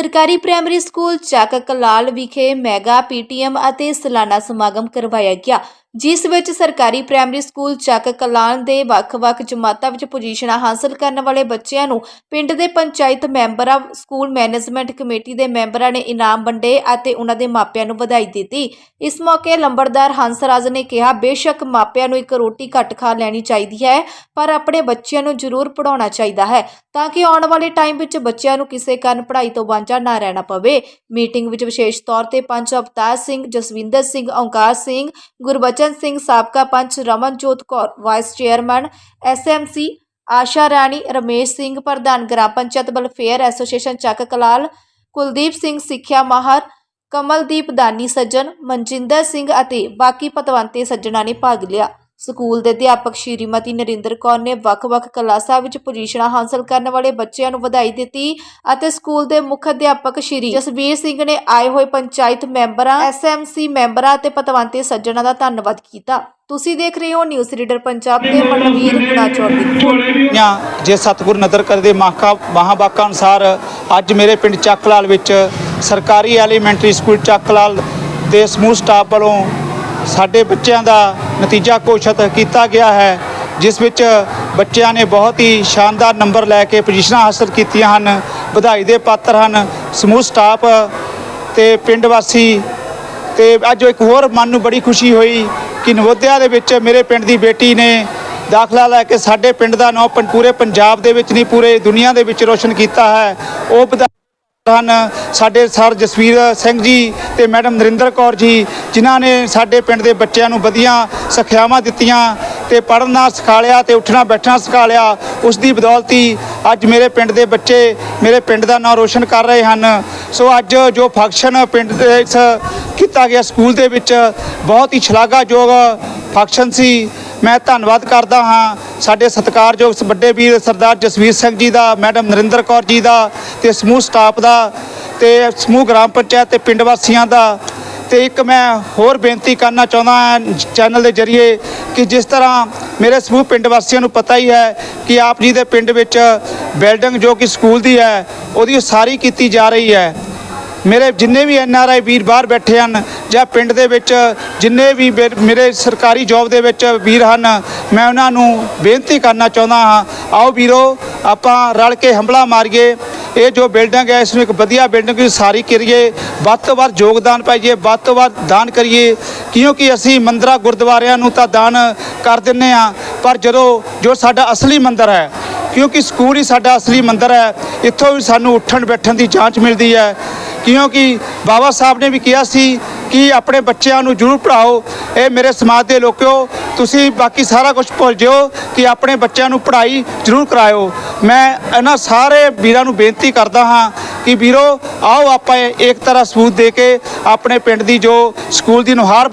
ਸਰਕਾਰੀ primary school ਚੱਕ ਕਲਾਲ ਵਿਖੇ ਮੈਗਾ ਪੀਟੀਐਮ ਅਤੇ ਸਾਲਾਨਾ ਸਮਾਗਮ ਕਰਵਾਇਆ ਗਿਆ ਜਿਸ ਵਿੱਚ ਸਰਕਾਰੀ ਪ੍ਰਾਇਮਰੀ ਸਕੂਲ ਚੱਕ ਕਲਾਨ ਦੇ ਵੱਖ-ਵੱਖ ਜਮਾਤਾਂ ਵਿੱਚ ਪੋਜੀਸ਼ਨਾਂ ਹਾਸਲ ਕਰਨ ਵਾਲੇ ਬੱਚਿਆਂ ਨੂੰ ਪਿੰਡ ਦੇ ਪੰਚਾਇਤ ਮੈਂਬਰਾਂ ਸਕੂਲ ਮੈਨੇਜਮੈਂਟ ਕਮੇਟੀ ਦੇ ਮੈਂਬਰਾਂ ਨੇ ਇਨਾਮ ਵੰਡੇ ਅਤੇ ਉਹਨਾਂ ਦੇ ਮਾਪਿਆਂ ਨੂੰ ਵਧਾਈ ਦਿੱਤੀ। ਇਸ ਮੌਕੇ ਲੰਬੜਦਾਰ ਹੰਸਰਾਜ ਨੇ ਕਿਹਾ, ਬੇਸ਼ੱਕ ਮਾਪਿਆਂ ਨੂੰ ਇੱਕ ਰੋਟੀ ਘੱਟ ਖਾ ਲੈਣੀ ਚਾਹੀਦੀ ਹੈ, ਪਰ ਆਪਣੇ ਬੱਚਿਆਂ ਨੂੰ ਜ਼ਰੂਰ ਪੜਾਉਣਾ ਚਾਹੀਦਾ ਹੈ, ਤਾਂ ਕਿ ਆਉਣ ਵਾਲੇ ਟਾਈਮ ਵਿੱਚ ਬੱਚਿਆਂ ਨੂੰ ਕਿਸੇ ਕਾਰਨ ਪੜ੍ਹਾਈ ਤੋਂ ਵਾਂਝਾ ਨਾ ਰਹਿਣਾ ਪਵੇ। ਮੀਟਿੰਗ ਵਿੱਚ ਵਿਸ਼ੇਸ਼ ਤੌਰ ਤੇ ਪੰਚ ਅਵਤਾਰ ਸਿੰਘ, ਜਸਵਿੰਦਰ ਸਿੰਘ, ਓਂਕਾਰ ਸਿੰਘ, ਗੁਰਬਚਨ ਸੱਜਣ ਸਿੰਘ ਸਾਬਕਾ panch Ramanjot Kaur, vice chairman SMC Asha Rani, Ramesh Singh ਪ੍ਰਧਾਨ ਗ੍ਰਾਮ ਪੰਚਾਇਤ ਵੈਲਫੇਅਰ ਐਸੋਸੀਏਸ਼ਨ ਚੱਕ ਕਲਾਲ, ਕੁਲਦੀਪ ਸਿੰਘ ਸਿੱਖਿਆ ਮਾਹਰ, ਕਮਲਦੀਪ ਦਾਨੀ ਸੱਜਣ, ਮਨਜਿੰਦਰ ਸਿੰਘ ਅਤੇ ਬਾਕੀ ਪਤਵੰਤੇ ਸੱਜਣਾ ਨੇ ਭਾਗ ਲਿਆ। ਸਕੂਲ ਦੇ ਅਧਿਆਪਕ ਸ਼੍ਰੀਮਤੀ ਨਰਿੰਦਰ ਕੌਰ ਨੇ ਵੱਖ-ਵੱਖ ਕਲਾਸਾਂ ਵਿੱਚ ਪੋਜੀਸ਼ਨਾਂ ਹਾਸਲ ਕਰਨ ਵਾਲੇ ਬੱਚਿਆਂ ਨੂੰ ਵਧਾਈ ਦਿੱਤੀ ਅਤੇ ਸਕੂਲ ਦੇ ਮੁੱਖ ਅਧਿਆਪਕ ਸ਼੍ਰੀ ਜਸਵੀਰ ਸਿੰਘ ਨੇ ਆਏ ਹੋਏ ਪੰਚਾਇਤ ਮੈਂਬਰਾਂ ਐਸਐਮਸੀ ਮੈਂਬਰਾਂ ਅਤੇ ਪਤਵੰਤੇ ਸੱਜਣਾ ਦਾ ਧੰਨਵਾਦ ਕੀਤਾ। ਤੁਸੀਂ ਦੇਖ ਰਹੇ ਹੋ ਨਿਊਜ਼ ਰੀਡਰ ਪੰਜਾਬ ਦੇ ਮਨਵੀਰ ਗੁਨਾਚੌਰ ਦੀ ਜਾਂ ਜੇ ਸਤਿਗੁਰ ਨਦਰ ਕਰਦੇ ਮਾਖਾ ਮਹਾਬਾਕਾ ਅਨੁਸਾਰ ਅੱਜ ਮੇਰੇ ਪਿੰਡ ਚੱਕਲਾਲ ਵਿੱਚ ਸਰਕਾਰੀ ਐਲੀਮੈਂਟਰੀ ਸਕੂਲ ਚੱਕਲਾਲ ਦੇ ਸਮੂਹ ਸਟਾਫ ਵੱਲੋਂ ਸਾਡੇ ਬੱਚਿਆਂ ਦਾ ਨਤੀਜਾ ਘੋਸ਼ਿਤ ਕੀਤਾ ਗਿਆ ਹੈ, ਜਿਸ ਵਿੱਚ ਬੱਚਿਆਂ ਨੇ ਬਹੁਤ ਹੀ ਸ਼ਾਨਦਾਰ ਨੰਬਰ ਲੈ ਕੇ ਪੋਜੀਸ਼ਨਾਂ ਹਾਸਲ ਕੀਤੀਆਂ ਹਨ। ਵਧਾਈ ਦੇ ਪਾਤਰ ਹਨ ਸਮੂਹ ਸਟਾਫ ਤੇ ਪਿੰਡ ਵਾਸੀ। ਤੇ ਅੱਜ ਇੱਕ ਹੋਰ ਮਨ ਨੂੰ ਬੜੀ ਖੁਸ਼ੀ ਹੋਈ ਕਿ ਨਵੋਦਿਆ ਦੇ ਵਿੱਚ ਮੇਰੇ ਪਿੰਡ ਦੀ ਬੇਟੀ ਨੇ ਦਾਖਲਾ ਲੈ ਕੇ ਸਾਡੇ ਪਿੰਡ ਦਾ ਨਾਮ ਪੰ- ਪੂਰੇ ਪੰਜਾਬ ਦੇ ਵਿੱਚ ਨਹੀਂ, ਪੂਰੇ ਦੁਨੀਆ ਦੇ ਵਿੱਚ ਰੋਸ਼ਨ ਕੀਤਾ ਹੈ। ਉਹ ਵਧਾ- ਹਨ ਸਾਡੇ ਸਰ ਜਸਵੀਰ ਸਿੰਘ ਜੀ ਤੇ ਮੈਡਮ ਨਰਿੰਦਰ ਕੌਰ ਜੀ, ਜਿਨ੍ਹਾਂ ਨੇ ਸਾਡੇ ਪਿੰਡ ਦੇ ਬੱਚਿਆਂ ਨੂੰ ਵਧੀਆ ਸਿੱਖਿਆਵਾਂ ਦਿੱਤੀਆਂ ਤੇ ਪੜ੍ਹਨਾ ਸਿਖਾ ਲਿਆ ਤੇ ਉੱਠਣਾ ਬੈਠਣਾ ਸਿਖਾ ਲਿਆ ਉਸ ਦੀ ਬਦੌਲਤੀ ਅੱਜ ਮੇਰੇ ਪਿੰਡ ਦੇ ਬੱਚੇ ਮੇਰੇ ਪਿੰਡ ਦਾ ਨਾਮ ਰੋਸ਼ਨ ਕਰ ਰਹੇ ਹਨ। ਸੋ ਅੱਜ ਜੋ ਫੰਕਸ਼ਨ ਪਿੰਡ ਦੇ ਕੀਤਾ ਗਿਆ, ਸਕੂਲ ਦੇ ਵਿੱਚ ਬਹੁਤ ਹੀ ਸ਼ਲਾਘਾਯੋਗ ਫੰਕਸ਼ਨ ਸੀ। ਮੈਂ ਧੰਨਵਾਦ ਕਰਦਾ ਹਾਂ ਸਾਡੇ ਸਤਿਕਾਰਯੋਗ ਵੱਡੇ ਵੀਰ ਸਰਦਾਰ ਜਸਵੀਰ ਸਿੰਘ ਜੀ ਦਾ, ਮੈਡਮ ਨਰਿੰਦਰ ਕੌਰ ਜੀ ਦਾ ਤੇ ਸਮੂਹ ਸਟਾਫ ਦਾ ਤੇ ਸਮੂਹ ਗ੍ਰਾਮ ਪੰਚਾਇਤ ਤੇ ਪਿੰਡ ਵਾਸੀਆਂ ਦਾ ਤੇ ਇੱਕ ਮੈਂ ਹੋਰ ਬੇਨਤੀ ਕਰਨਾ ਚਾਹੁੰਦਾ ਹਾਂ ਚੈਨਲ ਦੇ ਜ਼ਰੀਏ ਕਿ ਜਿਸ ਤਰ੍ਹਾਂ ਮੇਰੇ ਸਮੂਹ ਪਿੰਡ ਵਾਸੀਆਂ ਨੂੰ ਪਤਾ ਹੀ ਹੈ ਕਿ ਆਪ ਜੀ ਦੇ ਪਿੰਡ ਵਿੱਚ ਬਿਲਡਿੰਗ ਜੋ ਕਿ ਸਕੂਲ ਦੀ ਹੈ, ਉਹਦੀ ਉਸਾਰੀ ਕੀਤੀ ਜਾ ਰਹੀ ਹੈ। ਮੇਰੇ ਜਿੰਨੇ ਵੀ ਐਨ ਆਰ ਆਈ ਵੀਰ ਬਾਹਰ ਬੈਠੇ ਹਨ ਜਾਂ ਪਿੰਡ ਦੇ ਵਿੱਚ ਜਿੰਨੇ ਵੀ ਮੇਰੇ- ਸਰਕਾਰੀ ਜੌਬ ਦੇ ਵਿੱਚ ਵੀਰ ਹਨ, ਮੈਂ ਉਹਨਾਂ ਨੂੰ ਬੇਨਤੀ ਕਰਨਾ ਚਾਹੁੰਦਾ ਹਾਂ, ਆਓ ਵੀਰੋ, ਆਪਾਂ ਰਲ ਕੇ ਹੰਬਲਾ ਮਾਰੀਏ, ਇਹ ਜੋ ਬਿਲਡਿੰਗ ਹੈ, ਇਸ ਨੂੰ ਇੱਕ ਵਧੀਆ ਬਿਲਡਿੰਗ ਦੀ ਸਾਰੀ ਕਰੀਏ, ਵੱਧ ਤੋਂ ਵੱਧ ਯੋਗਦਾਨ ਪਾਈਏ, ਵੱਧ ਤੋਂ ਵੱਧ ਦਾਨ ਕਰੀਏ, ਕਿਉਂਕਿ ਅਸੀਂ ਮੰਦਰਾਂ ਗੁਰਦੁਆਰਿਆਂ ਨੂੰ ਤਾਂ ਦਾਨ ਕਰ ਦਿੰਨੇ ਆ ਪਰ ਜਦੋਂ ਜੋ ਸਾਡਾ ਅਸਲੀ ਮੰਦਰ ਹੈ, ਕਿਉਂਕਿ ਸਕੂਲ ਹੀ ਸਾਡਾ ਅਸਲੀ ਮੰਦਰ ਹੈ, ਇੱਥੋਂ ਵੀ ਸਾਨੂੰ ਉੱਠਣ ਬੈਠਣ ਦੀ ਜਾਂਚ ਮਿਲਦੀ ਹੈ ਕਿਉਂਕਿ ਬਾਬਾ ਸਾਹਿਬ ਨੇ ਵੀ ਕਿਹਾ ਸੀ ਕਿ ਆਪਣੇ ਬੱਚਿਆਂ ਨੂੰ ਜ਼ਰੂਰ ਪੜ੍ਹਾਓ। ਇਹ ਮੇਰੇ ਸਮਾਜ ਦੇ ਲੋਕਿਓ ਤੁਸੀਂ ਬਾਕੀ ਸਾਰਾ ਕੁਝ ਭੁੱਲ ਜਿਓ ਕਿ ਆਪਣੇ ਬੱਚਿਆਂ ਨੂੰ ਪੜ੍ਹਾਈ ਜ਼ਰੂਰ ਕਰਾਇਓ। ਮੈਂ ਇਹਨਾਂ ਸਾਰੇ ਵੀਰਾਂ ਨੂੰ ਬੇਨਤੀ ਕਰਦਾ ਹਾਂ ਕਿ ਵੀਰੋ, ਆਓ ਆਪਾਂ ਇੱਕ ਤਰ੍ਹਾਂ ਸਬੂਤ ਦੇ ਕੇ ਆਪਣੇ ਪਿੰਡ ਦੀ ਜੋ ਸਕੂਲ ਦੀ ਨੁਹਾਰ